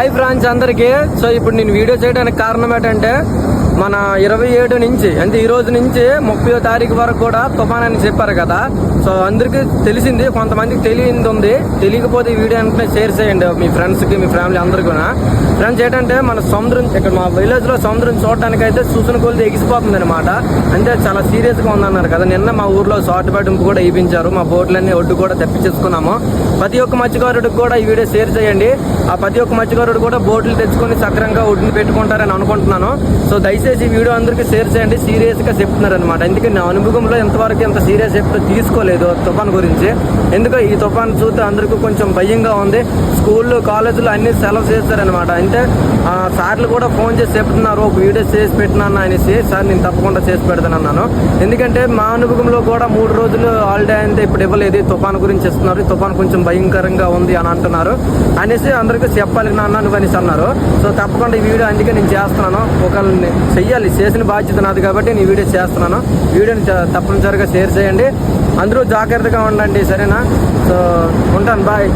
Hi France అందరికి. So ఇప్పుడు నేను వీడియో చేయడానికి కారణం ఏంటంటే మన ఇరవై ఏడు నుంచి అంటే ఈ రోజు నుంచి ముప్పై తారీఖు వరకు కూడా తుఫాన్ అని చెప్పారు కదా. సో అందరికీ తెలిసింది కొంతమందికి తెలియంది ఉంది. తెలియకపోతే ఈ వీడియో వెంటనే షేర్ చేయండి మీ ఫ్రెండ్స్కి మీ ఫ్యామిలీ అందరికీ కూడా ఫ్రెండ్స్ ఏంటంటే మన సముద్రం ఇక్కడ మా విలేజ్లో సముద్రం చూడడానికి అయితే చూసిన కొలిది ఎగిసిపోతుంది అనమాట అంటే చాలా సీరియస్గా ఉందన్నారు కదా. నిన్న మా ఊర్లో షార్ట్ బెడ్డింపు కూడా ఇప్పించారు మా బోట్లన్నీ ఒడ్డు కూడా తెప్పించేసుకున్నాము. ప్రతి ఒక్క మత్స్యకారుడికి కూడా ఈ వీడియో షేర్ చేయండి. ఆ ప్రతి ఒక్క మత్స్యకారుడు కూడా బోట్లు తెచ్చుకొని సక్రంగా ఒడ్డుని పెట్టుకుంటారని అనుకుంటున్నాను. సో దయచేసి ఈ వీడియో అందరికీ షేర్ చేయండి. సీరియస్గా చెప్తున్నారు అనమాట ఎందుకంటే నా అనుభవంలో ఎంతవరకు ఎంత సీరియస్ చెప్తే తీసుకోలేదు తుఫాన్ గురించి. ఎందుకో ఈ తుఫాన్ చూస్తే అందరికీ కొంచెం భయంగా ఉంది. స్కూళ్ళు కాలేజీలు అన్ని సెలవు చేస్తారనమాట అంటే సార్లు కూడా ఫోన్ చేసి చెప్తున్నారు ఒక వీడియో చేసి పెట్టినాను అనేసి. సార్ నేను తప్పకుండా చేసి పెడతాను అన్నాను ఎందుకంటే మా అనుభవంలో కూడా మూడు రోజులు హాలిడే అయితే ఇప్పుడు ఇవ్వలేదు. తుఫాన్ గురించి ఇస్తున్నారు ఈ తుఫాన్ కొంచెం భయంకరంగా ఉంది అని అంటున్నారు. అనేసి అందరికీ చెప్పాలి నాన్న నువ్వు అనేసి అన్నారు. సో తప్పకుండా ఈ వీడియో అందుకే నేను చేస్తున్నాను. ఒకళ్ళని చెయ్యాలి. చేసిన బాధ్యత నాది కాబట్టి నేను వీడియో చేస్తున్నాను. వీడియోని తప్పనిసరిగా షేర్ చేయండి. అందరూ జాగ్రత్తగా ఉండండి సరేనా? సో ఉంటాను. బాయ్.